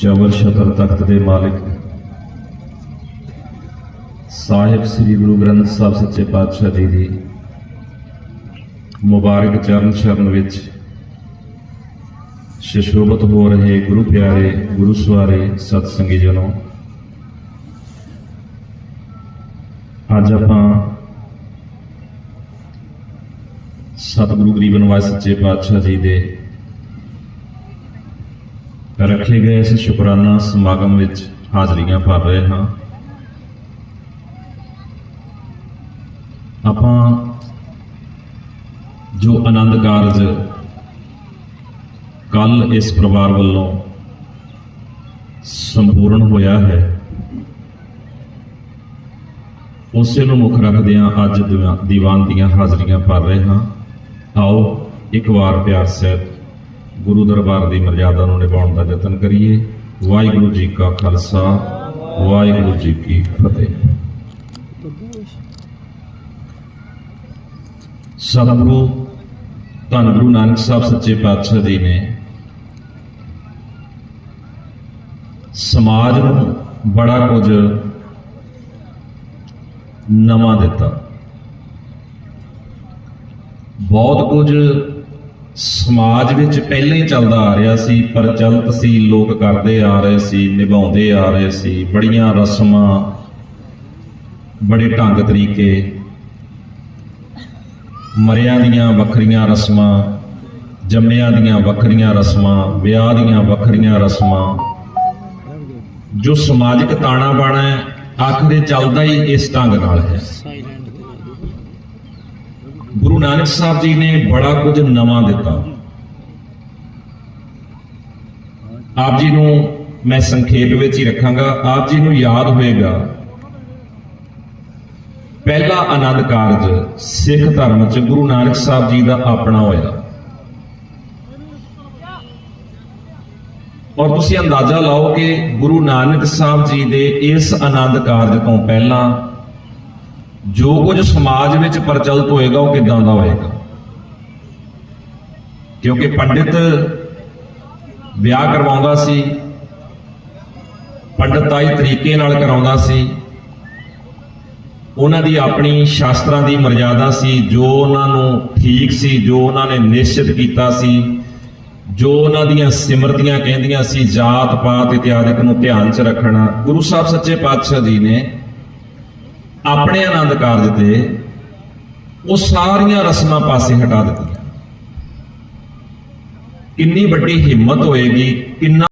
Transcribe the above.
ਚਵਰ ਛਤਰ ਤਖਤ ਦੇ ਮਾਲਿਕ। ਸਾਹਿਬ ਸ੍ਰੀ ਗੁਰੂ ਗ੍ਰੰਥ ਸਾਹਿਬ ਸੱਚੇ ਪਾਤਸ਼ਾਹ ਜੀ ਦੀ ਮੁਬਾਰਕ ਚਰਨ ਸ਼ਰਨ ਵਿੱਚ ਸ਼ਿਸ਼ੋਭਤ ਹੋ ਰਹੇ ਗੁਰੂ ਪਿਆਰੇ, ਗੁਰੂ ਸਵਾਰੇ ਸਤ ਸੰਗੀ ਜਨੋ। ਅੱਜ ਆਪਾਂ ਸਤਿਗੁਰੂ ਗਰੀਬਨ ਨਿਵਾਸ ਸੱਚੇ ਪਾਤਸ਼ਾਹ ਜੀ ਦੇ ਰੱਖੇ ਗਏ ਇਸ ਸ਼ੁਕਰਾਨਾ ਸਮਾਗਮ ਵਿੱਚ ਹਾਜ਼ਰੀਆਂ ਭਰ ਰਹੇ ਹਾਂ। ਆਪਾਂ ਜੋ ਆਨੰਦ ਕਾਰਜ ਕੱਲ ਇਸ ਪਰਿਵਾਰ ਵੱਲੋਂ ਸੰਪੂਰਨ ਹੋਇਆ ਹੈ, ਉਸੇ ਨੂੰ ਮੁੱਖ ਰੱਖਦਿਆਂ ਅੱਜ ਦੀਵਾ- ਦੀਵਾਨ ਦੀਆਂ ਹਾਜ਼ਰੀਆਂ ਭਰ ਰਹੇ ਹਾਂ। ਆਓ ਇੱਕ ਵਾਰ ਪਿਆਰ ਸਹਿਤ ਗੁਰੂ ਦਰਬਾਰ ਦੀ ਮਰਜ਼ਾਦਾ ਨੂੰ ਨਿਭਾਉਣ ਦਾ ਯਤਨ ਕਰੀਏ। ਵਾਹਿਗੁਰੂ ਜੀ ਕਾ ਖਾਲਸਾ, ਵਾਹਿਗੁਰੂ ਜੀ ਕੀ ਫਤਿਹ। ਸਤਿਗੁਰੂ, ਧੰਨ ਗੁਰੂ ਨਾਨਕ ਸਾਹਿਬ ਸੱਚੇ ਪਾਤਸ਼ਾਹ ਜੀ ਨੇ ਸਮਾਜ ਨੂੰ ਬੜਾ ਕੁਝ ਨਵਾਂ ਦਿੱਤਾ। ਬਹੁਤ ਕੁਝ ਸਮਾਜ ਵਿੱਚ ਪਹਿਲਾਂ ਹੀ ਚੱਲਦਾ ਆ ਰਿਹਾ ਸੀ ਪ੍ਰਚਲਿਤ ਸੀ, ਲੋਕ ਕਰਦੇ ਆ ਰਹੇ ਸੀ, ਨਿਭਾਉਂਦੇ ਆ ਰਹੇ ਸੀ। ਬੜੀਆਂ ਰਸਮਾਂ, ਬੜੇ ਢੰਗ ਤਰੀਕੇ, ਮਰਿਆਂ ਦੀਆਂ ਵੱਖਰੀਆਂ ਰਸਮਾਂ, ਜੰਮਿਆਂ ਦੀਆਂ ਵੱਖਰੀਆਂ ਰਸਮਾਂ, ਵਿਆਹ ਦੀਆਂ ਵੱਖਰੀਆਂ ਰਸਮਾਂ। ਜੋ ਸਮਾਜਿਕ ਤਾਣਾ ਬਾਣਾ ਹੈ ਆਖਰੇ ਚੱਲਦਾ ਹੀ ਇਸ ਢੰਗ ਨਾਲ ਹੈ। ਗੁਰੂ ਨਾਨਕ ਸਾਹਿਬ ਜੀ ਨੇ ਬੜਾ ਕੁਝ ਨਵਾਂ ਦਿੱਤਾ। ਆਪ ਜੀ ਨੂੰ ਮੈਂ ਸੰਖੇਪ ਵਿੱਚ ਹੀ ਰੱਖਾਂਗਾ। ਆਪ ਜੀ ਨੂੰ ਯਾਦ ਹੋਏਗਾ। ਪਹਿਲਾ ਆਨੰਦ ਕਾਰਜ ਸਿੱਖ ਧਰਮ ਚ ਗੁਰੂ ਨਾਨਕ ਸਾਹਿਬ ਜੀ ਦਾ ਆਪਣਾ ਹੋਇਆ। ਔਰ ਤੁਸੀਂ ਅੰਦਾਜ਼ਾ ਲਾਓ ਕਿ ਗੁਰੂ ਨਾਨਕ ਸਾਹਿਬ ਜੀ ਦੇ ਇਸ ਆਨੰਦ ਕਾਰਜ ਤੋਂ ਪਹਿਲਾਂ ਜੋ ਕੁਝ ਸਮਾਜ ਵਿੱਚ ਪ੍ਰਚਲਿਤ ਹੋਏਗਾ, ਉਹ ਕਿਦਾਂ ਦਾ ਹੋਏਗਾ? ਕਿਉਂਕਿ ਪੰਡਿਤ ਵਿਆਹ ਕਰਵਾਉਂਦਾ ਸੀ ਪੰਡਤਾਈ ਤਰੀਕੇ ਨਾਲ ਕਰਾਉਂਦਾ ਸੀ। ਉਹਨਾਂ ਦੀ ਆਪਣੀ ਸ਼ਾਸਤਰਾਂ ਦੀ ਮਰਜ਼ਾਦਾ ਸੀ, ਜੋ ਉਹਨਾਂ ਨੂੰ ਠੀਕ ਸੀ, ਜੋ ਉਹਨਾਂ ਨੇ ਨਿਸ਼ਚਿਤ ਕੀਤਾ ਸੀ, ਜੋ ਉਹਨਾਂ ਦੀਆਂ ਸਿਮਰਤੀਆਂ ਕਹਿੰਦੀਆਂ ਸੀ ਜਾਤ ਪਾਤ ਇਤਿਆਦਿਕ ਨੂੰ ਧਿਆਨ 'ਚ ਰੱਖਣਾ। ਗੁਰੂ ਸਾਹਿਬ ਸੱਚੇ ਪਾਤਸ਼ਾਹ ਜੀ ਨੇ ਆਪਣੇ ਆਨੰਦ ਕਾਰਜ ਤੇ ਉਹ ਸਾਰੀਆਂ ਰਸਮਾਂ ਪਾਸੇ ਹਟਾ ਦਿੱਤੀਆਂ। ਕਿੰਨੀ ਵੱਡੀ ਹਿੰਮਤ ਹੋਏਗੀ ਕਿੰਨਾ